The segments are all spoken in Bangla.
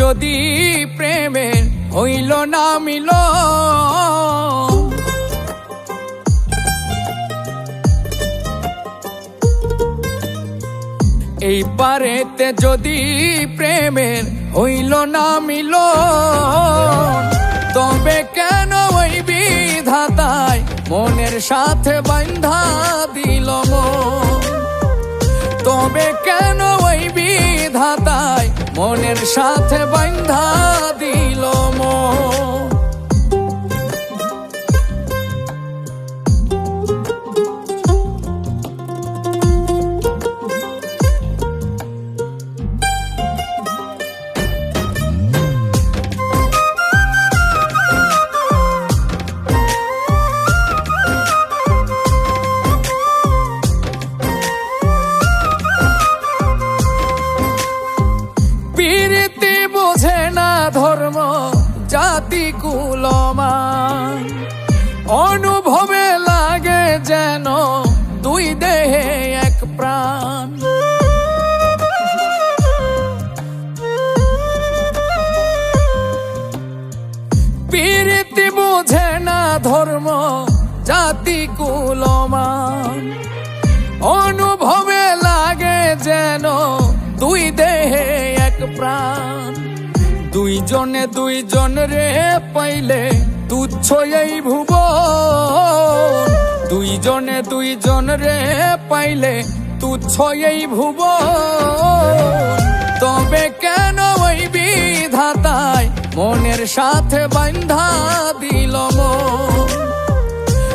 যদি প্রেমের হইল না মিল। এই পারেতে যদি প্রেমের হইল না মিল, তবে কেন ওই বিধাতায় মনের সাথে বান্ধা দিল তবে কেন ওই মনের সাথে বান্ধা জাতি কুলমান অনুভবে লাগে যেন দুই দেহে এক প্রাণ। দুইজনে দুইজন রে পাইলে তুচ্ছ এই ভুব দুইজনে দুইজন রে পাইলে তুচ্ছ এই ভুব তবে কেন ওই বিধাতায় মনের সাথে বান্ধা দিল মন?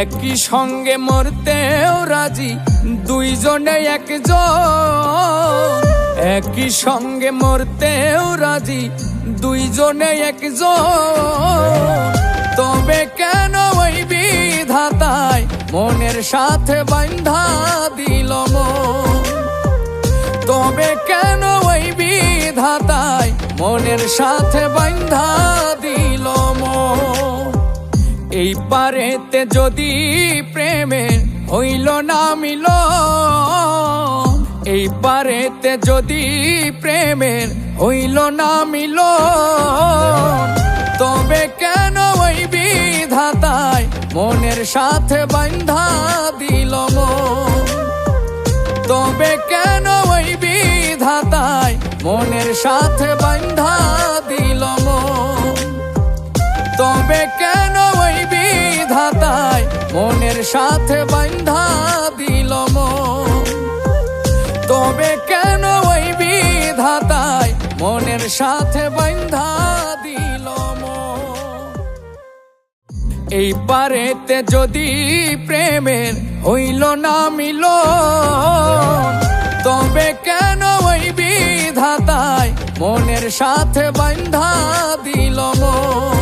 একই সঙ্গে মরতেও রাজি, দুইজনে একজন। একই সঙ্গে মরতেও রাজি, দুইজনে একজন। তবে কেন ওই বিধাতায় মনের সাথে বান্ধা দিল তবে কেন ওই বিধাতায় মনের সাথে বান্ধা দিল এই পারেতে যদি প্রেমের হইল না মিল এই পারেতে যদি প্রেমের হইল না মিল তবে কেন ওই বিধাতায় মনের সাথে বান্ধা দিল তবে কেন ওই বিধাতায় মনের সাথে বান্ধা দিল সাথে বান্ধা দিল তবে কেন ওই বিধাতায় মনের সাথে বান্ধা দিল এই পারেতে যদি প্রেমের হইল না মিল তবে কেন ওই বিধাতায় মনের সাথে বান্ধা দিল মন?